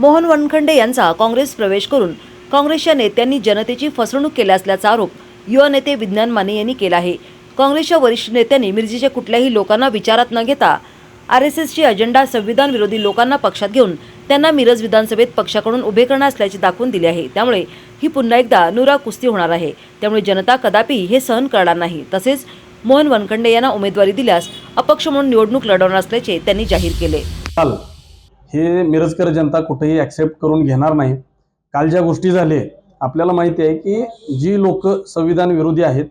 मोहन वनखंडे यांचा काँग्रेस प्रवेश करून काँग्रेसच्या नेत्यांनी जनतेची फसवणूक केली असल्याचा आरोप युवा नेते विज्ञान माने यांनी केला आहे. काँग्रेसच्या वरिष्ठ नेत्यांनी मिरजेच्या कुठल्याही लोकांना विचारात न घेता आर एस एसची अजेंडा संविधान विरोधी लोकांना पक्षात घेऊन त्यांना मिरज विधानसभेत पक्षाकडून उभे करणार असल्याचे दाखवून दिले आहे. त्यामुळे ही पुन्हा एकदा नुरा कुस्ती होणार आहे. त्यामुळे जनता कदापि हे सहन करणार नाही. तसेच मोहन वनखंडे यांना उमेदवारी दिल्यास अपक्ष म्हणून निवडणूक लढवणार असल्याचे त्यांनी जाहीर केले. हे मिरजकर जनता कुठेही ॲक्सेप्ट करून घेणार नाही. काल ज्या गोष्टी झाले आपल्याला माहिती आहे की जी लोक संविधान विरोधी आहेत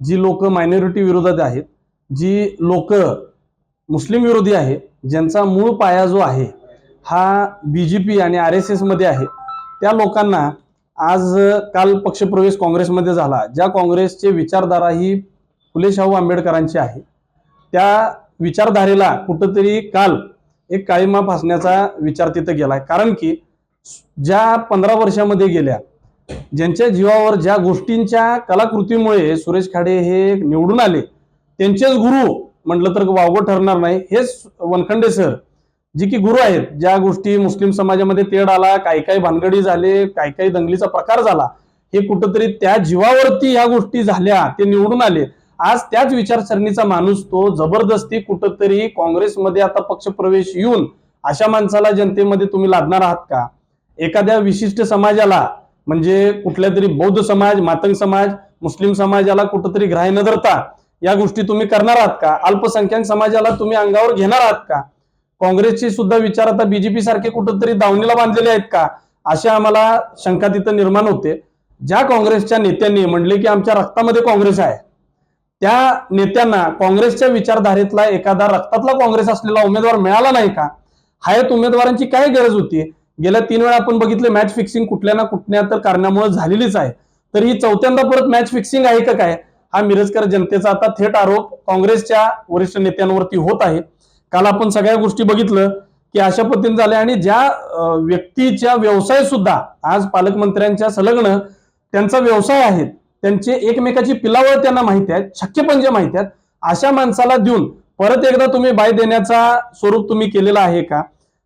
जी लोक मायनॉरिटी विरोधात आहेत जी लोक मुस्लिम विरोधी आहे ज्यांचा मूळ पाया जो आहे हा बी जे पी आणि आर एस एसमध्ये आहे. त्या लोकांना आज काल पक्षप्रवेश काँग्रेसमध्ये झाला. ज्या काँग्रेसचे विचारधारा ही फुले शाहू आंबेडकरांची आहे. त्या विचारधारेला कुठंतरी काल एक काळीमा फासण्याचा विचार तिथं गेलाय. कारण की ज्या पंधरा वर्षामध्ये गेल्या ज्यांच्या जीवावर ज्या गोष्टींच्या कलाकृतीमुळे सुरेश खाडे हे निवडून आले त्यांचेच गुरु म्हटलं तर वावगं ठरणार नाही. हेच वनखंडे सर जी की गुरु आहेत ज्या गोष्टी मुस्लिम समाजामध्ये तेढ आला काही काही भानगडी झाले काही काही दंगलीचा प्रकार झाला हे कुठंतरी त्या जीवावरती ह्या गोष्टी झाल्या ते निवडून आले. आज त्याच विचारसरणीचा माणूस तो जबरदस्ती कुठंतरी काँग्रेसमध्ये आता पक्षप्रवेश येऊन अशा माणसाला जनतेमध्ये तुम्ही लादणार आहात का? एखाद्या विशिष्ट समाजाला म्हणजे कुठल्या तरी बौद्ध समाज मातंग समाज मुस्लिम समाजाला कुठंतरी ग्राह्य न धरता या गोष्टी तुम्ही करणार आहात का? अल्पसंख्याक समाजाला तुम्ही अंगावर घेणार आहात का? काँग्रेसचे सुद्धा विचार आता बीजेपी सारखे कुठंतरी दावणीला बांधलेले आहेत का? अशा आम्हाला शंका तिथं निर्माण होते. ज्या काँग्रेसच्या नेत्यांनी म्हणले की आमच्या रक्तामध्ये काँग्रेस आहे. त्या नेत्यांना काँग्रेसच्या विचारधारेतला एखादा रक्तातला काँग्रेस असलेला उमेदवार मिळाला नाही का? हयात उमेदवारांची काय गरज होती? गेल्या तीन वेळा आपण बघितले मॅच फिक्सिंग कुठल्या ना कुठल्या तर कारणामुळे झालेलीच आहे. तर ही चौथ्यांदा परत मॅच फिक्सिंग आहे का काय? हा मिरजकर जनतेचा आता थेट आरोप काँग्रेसच्या वरिष्ठ नेत्यांवरती होत आहे. काल आपण सगळ्या गोष्टी बघितलं की अशा पद्धतीने झाल्या आणि ज्या व्यक्तीच्या व्यवसाय सुद्धा आज पालकमंत्र्यांच्या संलग्न त्यांचा व्यवसाय आहे. त्यांचे एकमेकाची पिलावळ त्यांना माहिती आहेत शक्यपंजे माहिती आहेत. अशा माणसाला देऊन परत एकदा तुम्ही बाय देण्याचा स्वरूप तुम्ही केलेला आहे का?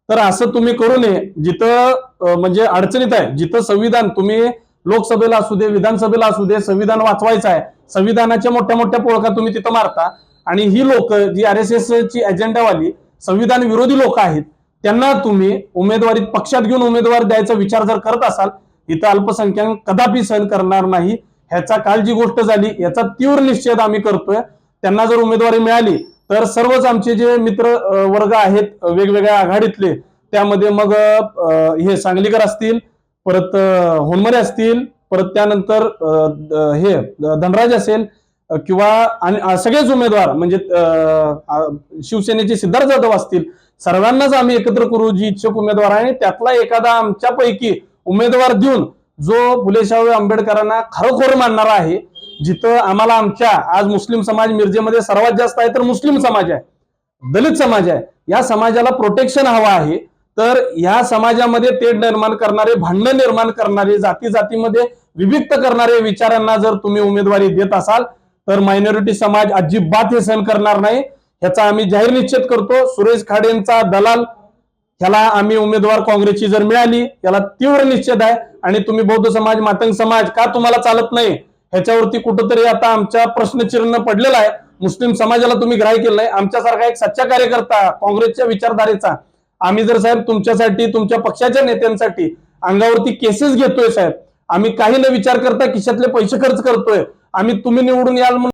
तर असं तुम्ही करू नये. जिथं म्हणजे अडचणीत आहे जिथं संविधान तुम्ही लोकसभेला असू दे विधानसभेला असू दे संविधान वाचवायचं आहे संविधानाच्या मोठ्या मोठ्या पोळका तुम्ही तिथं मारता. आणि ही लोक जी आर एस एस ची अजेंडावाली संविधान विरोधी लोक आहेत त्यांना तुम्ही उमेदवारी पक्षात घेऊन उमेदवार द्यायचा विचार जर करत असाल इथं अल्पसंख्याक कदापि सहन करणार नाही. ह्याचा काल जी गोष्ट झाली याचा तीव्र निश्चय आम्ही करतोय. त्यांना जर उमेदवारी मिळाली तर सर्वच आमचे जे मित्र वर्ग आहेत वेगवेगळ्या आघाडीतले त्यामध्ये मग हे सांगलीकर असतील परत होनमरे असतील परत त्यानंतर हे धनराज असेल किंवा आणि सगळेच उमेदवार म्हणजे शिवसेनेचे सिद्धार्थ जाधव असतील सर्वांनाच आम्ही एकत्र करू जी इच्छुक उमेदवार आहे त्यातला एखादा आमच्यापैकी उमेदवार देऊन जो फुले शाहू आंबेडकरांना खरोखर मानणारा आहे जिथं आम्हाला आमच्या आज मुस्लिम समाज मिरजेमध्ये सर्वात जास्त आहे तर मुस्लिम समाज आहे दलित समाज आहे या समाजाला प्रोटेक्शन हवं आहे. तर या समाजामध्ये तेढ निर्माण करणारे भांडण निर्माण करणारे जाती जातीमध्ये विभक्त करणारे विचारांना जर तुम्ही उमेदवारी देत असाल तर मायनॉरिटी समाज अजिबात हे सहन करणार नाही. ह्याचा आम्ही जाहीर निश्चित करतो. सुरेश खाडेंचा दलाल ह्याला आम्ही उमेदवार काँग्रेसची जर मिळाली याला तीव्र निश्चित आहे. आणि तुम्ही बौद्ध समाज मातंग समाज का तुम्हाला चालत नाही? ह्याच्यावरती कुठंतरी आता आमच्या प्रश्नचिन्ह पडलेला आहे. मुस्लिम समाजाला तुम्ही ग्राह्य केलं नाही. आमच्यासारखा एक सच्चा कार्यकर्ता काँग्रेसच्या विचारधारेचा. आम्ही जर साहेब तुमच्यासाठी तुमच्या पक्षाच्या नेत्यांसाठी अंगावरती केसेस घेतोय साहेब आम्ही काही न विचार करता खिशातले पैसे खर्च करतोय. आम्ही तुम्ही निवडून याल म्हणून